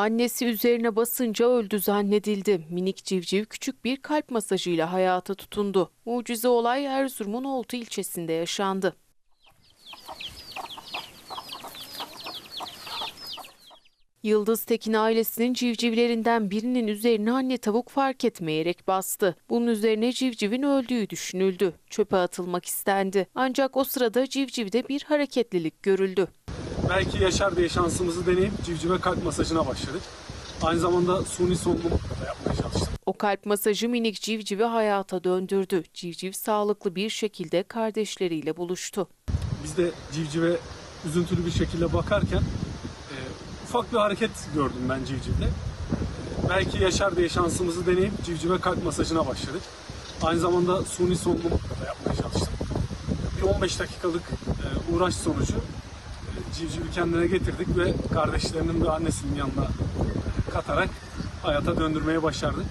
Annesi üzerine basınca öldü zannedildi. Minik civciv küçük bir kalp masajıyla hayata tutundu. Mucize olay Erzurum'un Oltu ilçesinde yaşandı. Yıldız Tekin ailesinin civcivlerinden birinin üzerine anne tavuk fark etmeyerek bastı. Bunun üzerine civcivin öldüğü düşünüldü. Çöpe atılmak istendi. Ancak o sırada civcivde bir hareketlilik görüldü. Belki yaşar diye şansımızı deneyip civcive kalp masajına başladık. Aynı zamanda suni solunum da yapmaya çalıştık. O kalp masajı minik civcivi hayata döndürdü. Civciv sağlıklı bir şekilde kardeşleriyle buluştu. Biz de civcive üzüntülü bir şekilde bakarken e, ufak bir hareket gördüm ben civcivde. Belki yaşar diye şansımızı deneyip civcive kalp masajına başladık. Aynı zamanda suni solunum da yapmaya çalıştık. Bir 15 dakikalık e, uğraş sonucu e, civcivi kendine getirdik ve kardeşlerinin ve annesinin yanına katarak hayata döndürmeye başardık.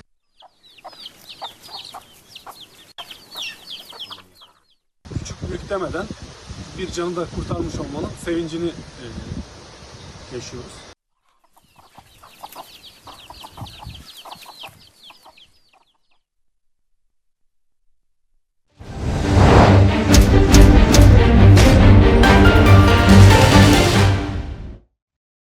küçük büyük demeden bir canı da kurtarmış olmanın sevincini e, yaşıyoruz.